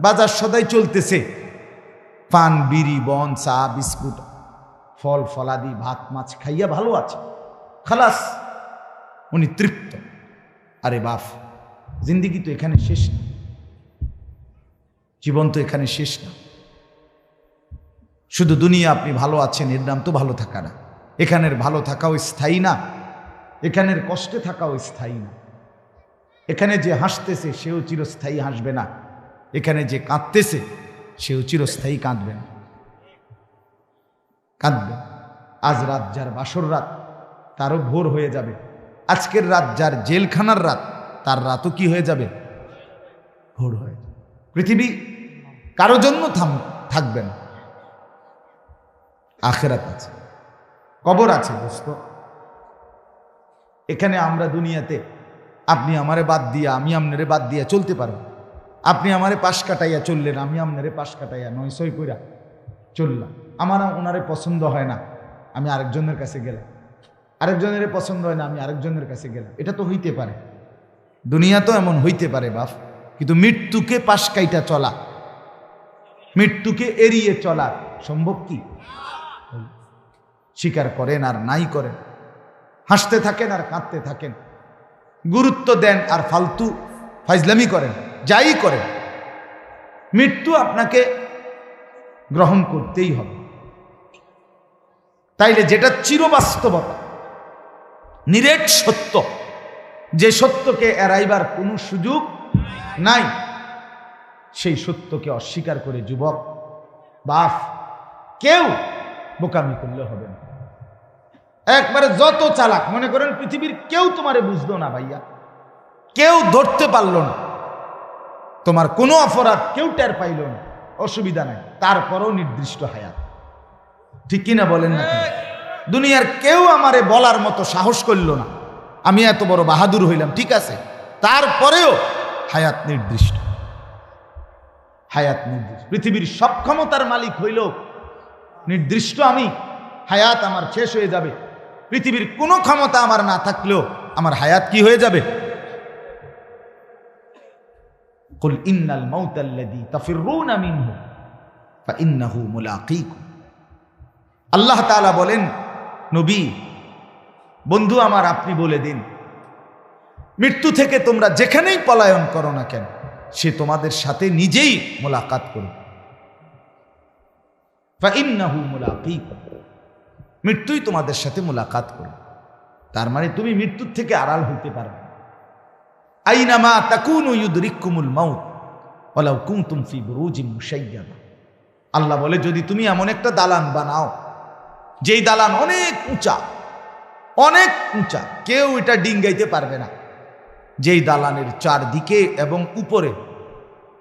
বাজার সদাই চলতেছে। পান, বিড়ি, বন, চা, বিস্কুট, ফল, ফলাদি, ভাত, মাছ খাইয়া ভালো আছে। খালাস, উনি তৃপ্ত। আরে বাফ, জিন্দিগি তো এখানে শেষ না। জীবন তো এখানে শেষ না। শুধু দুনিয়া আপনি ভালো আছেন, এর নাম তো ভালো থাকা না। এখানের ভালো থাকাও স্থায়ী না। এখানের কষ্টে থাকাও স্থায়ী না। এখানে যে হাসতেছে, সেও চিরস্থায়ী হাসবে না। এখানে যে কাঁদতেছে, সেও চিরস্থায়ী কাঁদবে না। কাঁদবে। আজ রাত যার বাসর রাত, তারও ভোর হয়ে যাবে। আজকের রাত যার জেলখানার রাত, তার রাতও কি হয়ে যাবে? ভোর হয়ে পৃথিবী কারও জন্য থাম, থাকবে না। আখেরাত আছে। কবর আছে দোস্ত। এখানে আমরা দুনিয়াতে আপনি আমারে বাদ দিয়া, আমি আপনারে বাদ দিয়া চলতে পারব আপনি আমারে পাশ কাটাইয়া চললেন, আমি আপনারে পাশ কাটাইয়া নয় সই কইরা চললাম। আমার ওনারে পছন্দ হয় না, আমি আরেকজনের কাছে গেলাম। আরেকজনের পছন্দ হয় না, আমি আরেকজনের কাছে গেলাম। এটা তো হইতে পারে। দুনিয়া তো এমন হইতে পারে বাপ, কিন্তু মৃত্যুকে পাশ কাইটা চলা, মৃত্যুকে এড়িয়ে চলা সম্ভব কি? স্বীকার করেন আর নাই করেন। হাসতে থাকেন আর কাঁদতে থাকেন। গুরুত্ব দেন আর ফালতু ফাইজলামি করেন। যাই করেন মৃত্যু আপনাকে গ্রহণ করতেই হবে। তাইলে যেটা চিরবাস্তবতা, নিরেট সত্য, যে সত্যকে এড়াইবার কোনো সুযোগ নাই, সেই সত্যকে অস্বীকার করে যুবক বাফ কেউ বোকামি করলে হবে না। একবারে যত চালাক, মনে করেন পৃথিবীর কেউ তোমারে বুঝলো না ভাইয়া, কেউ ধরতে পারল না। তোমার কোনো অপরাধ কেউ টের পাইল না, অসুবিধা নাই। তারপরও নির্দিষ্ট হায়াত। ঠিক কিনা বলেন না দুনিয়ার কেউ আমারে বলার মতো সাহস করল না। আমি এত বড় বাহাদুর হইলাম, ঠিক আছে? তারপরেও হায়াত নির্দিষ্ট। হায়াত নির্দিষ্ট। পৃথিবীর সব ক্ষমতার মালিক হইল নির্দিষ্ট আমি, হায়াত আমার শেষ হয়ে যাবে। পৃথিবীর কোনো ক্ষমতা আমার না থাকলেও আমার হায়াত কি হয়ে যাবে? قل إن الموت الذي تفرون منه فإنه ملاقيكم আল্লাহ তাআলা বলেন নবী বন্ধু আমার আপনি বলে দিন মৃত্যু থেকে তোমরা যেখানেই পলায়ন করো না কেন সে তোমাদের সাথে নিজেই মোলাকাত করবে فإنه ملاقيكم মৃত্যুই তোমাদের সাথে মোলাকাত করবে তার মানে তুমি মৃত্যুর থেকে আড়াল হইতে পারবে আইনামা তাকুনু ইউদরিকুমুল মাউত, ওয়ালাউ কুনতুম ফি মুশাইয়াদা আল্লাহ বলে, যদি তুমি এমন একটা দালান বানাও, যেই দালান অনেক উঁচা অনেক উঁচা, কেউ এটা ডিঙ্গাইতে পারবে না। যেই দালানের চারদিকে এবং উপরে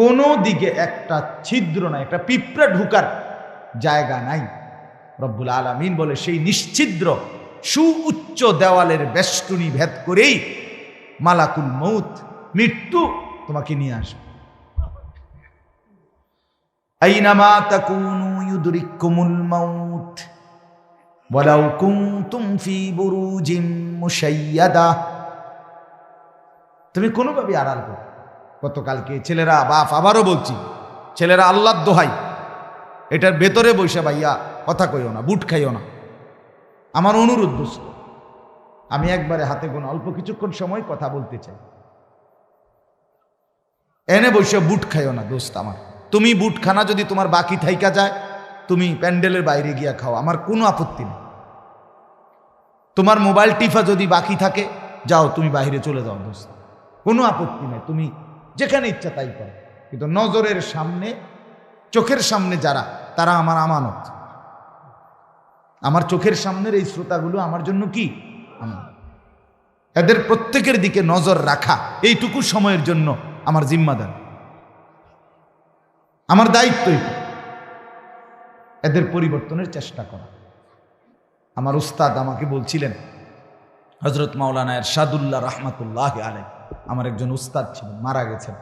কোনো দিকে একটা ছিদ্র নাই, একটা পিঁপড়া ঢুকার জায়গা নাই। রব্বুল আলমিন বলে, সেই নিশ্ছিদ্র, সুউচ্চ দেওয়ালের বেষ্টনী ভেদ করেই মালাকুল মৌত মৃত্যু তোমাকে নিয়ে আসবে। আইনামা তাকুনু ইউদরিকুমুল মাউত, ওয়ালাউ কুনতুম ফি বুরুজিম মুশাইয়াদা। তুমি কোনোভাবে আড়াল করো গতকালকে ছেলেরা বাপ, আবারও বলছি, ছেলেরা আল্লাহর দোহাই। এটার ভেতরে বসে ভাইয়া কথা কইও না, বুট খাইও না। আমার অনুরোধ দোস্ত আমি একবারে হাতে গোনা অল্প কিছুক্ষণ সময় কথা বলতে চাই। এনে বসে বুট খাইও না, দোস্ত আমার। তুমি বুট খানা যদি তোমার বাকি থাইকা যায়, তুমি প্যান্ডেলের বাইরে গিয়া খাও, আমার কোনো আপত্তি নেই। তোমার মোবাইল টিফা যদি বাকি থাকে, যাও তুমি বাইরে চলে যাও, দোস্ত। কোনো আপত্তি নেই, তুমি যেখানে ইচ্ছা তাই করো। কিন্তু নজরের সামনে, চোখের সামনে যারা, তারা আমার আমানত। আমার চোখের সামনের এই শ্রোতাগুলো আমার জন্য কি? এদের প্রত্যেকের দিকে নজর রাখা, এইটুকু সময়ের জন্য আমার জিম্মাদার। আমার দায়িত্ব এদের পরিবর্তনের চেষ্টা করা। আমার উস্তাদ আমাকে বলছিলেন হজরত মাওলানা এরশাদুল্লাহ রহমাতুল্লাহ আলাই আমার একজন উস্তাদ ছিলেন, মারা গেছেন।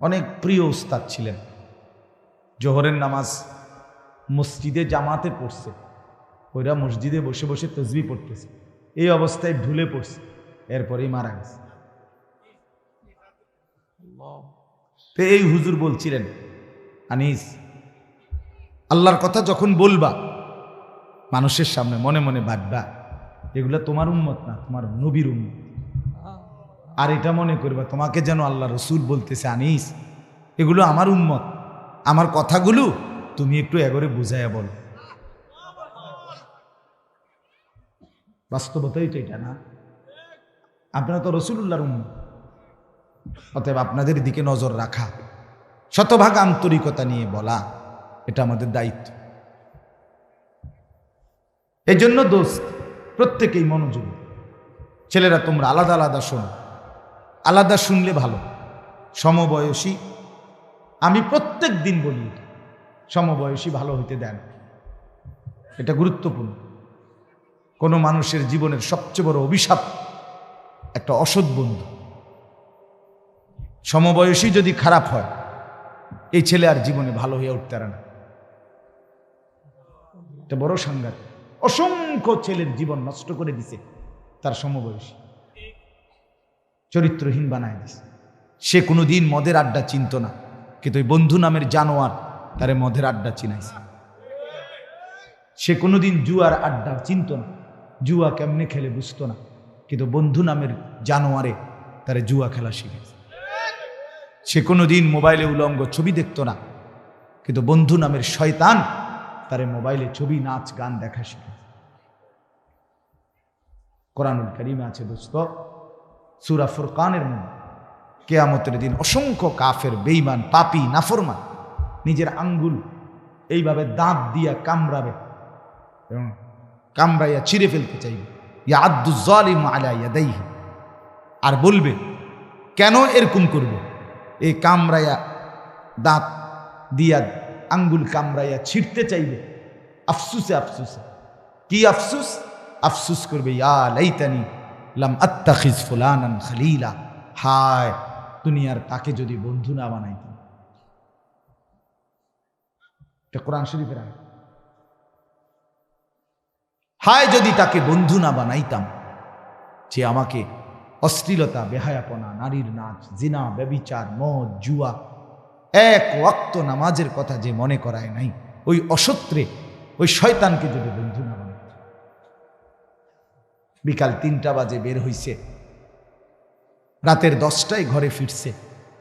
অনেক প্রিয় উস্তাদ ছিলেন। জোহরের নামাজ মসজিদে জামাতে পড়ছে। ওইরা মসজিদে বসে বসে তসবি পড়তেছে। এই অবস্থায় ঢুলে পড়ছে। এরপরেই মারা গেছে। তো এই হুজুর বলছিলেন, আনিস, আল্লাহর কথা যখন বলবা, মানুষের সামনে মনে মনে ভাববা এগুলো তোমার উন্মত না, তোমার নবীর উন্মত আর এটা মনে করবা, তোমাকে যেন আল্লাহ রসুল বলতেছে, আনিস, এগুলো আমার উন্মত আমার কথাগুলো তুমি একটু এগরে বুঝাইয়া বলো। বাস্তবতাই তো এটা না। আপনারা তো রসুল্লাহর উন্মত অতএব আপনাদের দিকে নজর রাখা, শতভাগ আন্তরিকতা নিয়ে বলা, এটা আমাদের দায়িত্ব। এই জন্য দোস্ত, প্রত্যেকেই মনোযোগ। ছেলেরা তোমরা আলাদা আলাদা শোনো। আলাদা শুনলে ভালো। সমবয়সী, আমি প্রত্যেক দিন বলি, সমবয়সী ভালো হইতে দেন। এটা গুরুত্বপূর্ণ। কোনো মানুষের জীবনের সবচেয়ে বড় অভিশাপ একটা অসৎ বন্ধু। সমবয়সী যদি খারাপ হয়, এই ছেলে আর জীবনে ভালো হয়ে উঠতে না। এটা বড় সাংঘাত। অসংখ্য ছেলের জীবন নষ্ট করে দিছে তার সমবয়সী। চরিত্রহীন বানায় দিছে। সে কোনোদিন মদের আড্ডা চিনত না, কিন্তু ওই বন্ধু নামের জানোয়ার তারে মদের আড্ডা চিনাইছে। সে কোনোদিন জুয়ার আড্ডা চিনত না। জুয়া কেমনে খেলে বুঝতো না। কিন্তু বন্ধু নামের জানোয়ারে তারে জুয়া খেলা শিখেছে সে কোনো দিন মোবাইলে উলঙ্গ ছবি দেখতো না। কিন্তু বন্ধু নামের শয়তান তারে মোবাইলে ছবি, নাচ, গান দেখা শিখেছে কোরআনুল করিমে আছে দোস্ত, সুরা ফুরকানের মধ্যে, কেয়ামতের দিন অসংখ্য কাফের বেইমান পাপি, নাফরমান নিজের আঙ্গুল এইভাবে দাঁত দিয়া কামড়াবে। এবং কামড়াইয়া ছিঁড়ে ফেলতে চাইবে। ইয়া আব্দুজালিম আলা ইয়াদাইহি। আর বলবে, কেন এরকম করবে? এই কামড়াইয়া দাঁত দিয়া আঙ্গুল কামড়াইয়া ছিঁড়তে চাইবে। আফসুসে আফসুসে। কি আফসুস? আফসুস করবে, ইয়া লাইতানি লাম আত্তাখিজ ফুলানান খালিলা। হায়, দুনিয়ার তাকে যদি বন্ধু না বানাইতাম। এটা কোরআন শরীফের আয়াত। হায় যদি তাকে বন্ধু না বানাইতাম, যে আমাকে অশ্লীলতা, বেহায়াপনা, নারীর নাচ, জিনা, ব্যবিচার, মদ, জুয়া, এক ওয়াক্ত নামাজের কথা যে মনে করায় নাই, ওই অসত্রে, ওই শয়তানকে যদি বন্ধু না বানাই বিকাল তিনটা বাজে বের হইছে। রাতের দশটায় ঘরে ফিরছে।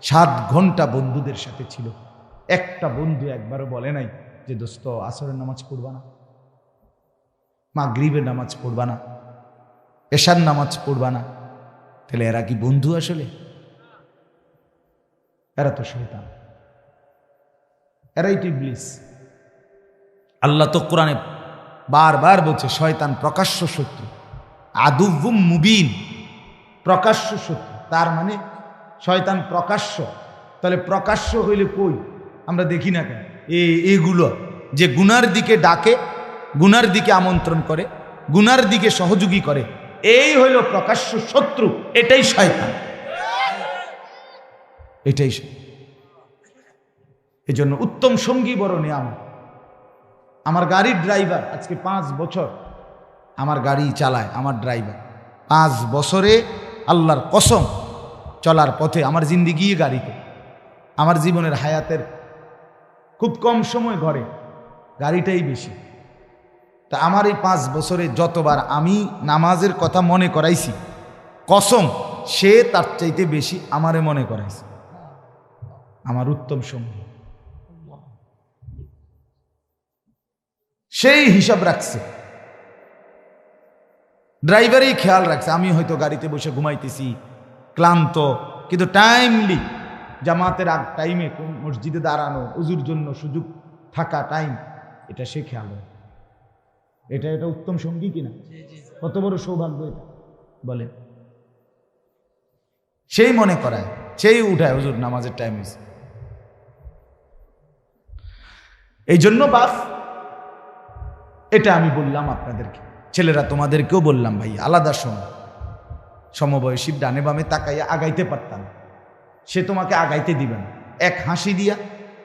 সাত ঘণ্টা বন্ধুদের সাথে ছিল। একটা বন্ধু একবারও বলে নাই যে, দোস্ত, আসরের নামাজ পড়বা না। মা গ্রিবের নামাজ পড়বা না, এশার নামাজ পড়বা না। তাহলে এরা কি বন্ধু আসলে? এরা তো শৈতান এরাই তো ইবলিস। আল্লাহ তো কোরআনে বারবার বলছে, শয়তান প্রকাশ্য শত্রু আদুবুম মুবিন, প্রকাশ্য শত্রু। তার মানে শয়তান প্রকাশ্য। তাহলে প্রকাশ্য হইলে কই? আমরা দেখি না কেন? এগুলো যে গুনার দিকে ডাকে গুনার দিকে আমন্ত্রণ করে, গুনার দিকে সহযোগী করে। এই হইল প্রকাশ্য শত্রু, এটাই শয়তান। এটাই এই জন্য উত্তম সঙ্গী বড় নিয়াম আমার গাড়ির ড্রাইভার আজকে পাঁচ বছর আমার গাড়ি চালায়, আমার ড্রাইভার। পাঁচ বছরে আল্লাহর কসম চলার পথে আমার জিন্দিগি গাড়িতে। আমার জীবনের হায়াতের খুব কম সময় ঘরে গাড়িটাই বেশি। তা আমার এই পাঁচ বছরে যতবার আমি নামাজের কথা মনে করাইছি, কসম, সে তার চাইতে বেশি আমারে মনে করাইছে। আমার উত্তম সঙ্গী সেই হিসাব রাখছে। ড্রাইভারই খেয়াল রাখছে, আমি হয়তো গাড়িতে বসে ঘুমাইতেছি, ক্লান্ত, কিন্তু টাইমলি জামাতের আগ টাইমে কোন মসজিদে দাঁড়ানো, উজুর জন্য সুযোগ থাকা টাইম এটা সে খেয়াল রাখে। এটা এটা উত্তম সঙ্গী কিনা? কত বড় সৌভাগ্য এটা? বলে সেই মনে করায় সেই উঠায় হুজুর নামাজের টাইম হয়েছে এই জন্য বাস এটা আমি বললাম আপনাদেরকে। ছেলেরা তোমাদেরকেও বললাম ভাই আলাদা শোনো। সমবয়সী ডানে বামে তাকাইয়া আগাইতে পারতাম। সে তোমাকে আগাইতে দিবে না। এক হাসি দিয়া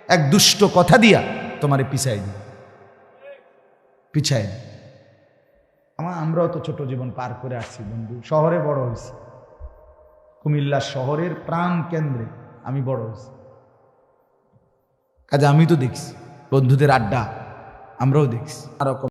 এক দুষ্ট কথা দিয়া তোমারে পিছাই দিবে। পিছাই দিবে। আমার আমরাও তো ছোট জীবন পার করে আসছি, বন্ধু। শহরে বড় হয়েছি। কুমিল্লা শহরের প্রাণ কেন্দ্রে আমি বড় হয়েছি। কাজে আমি তো দেখছি, বন্ধুদের আড্ডা আমরাও দেখছি। আরকম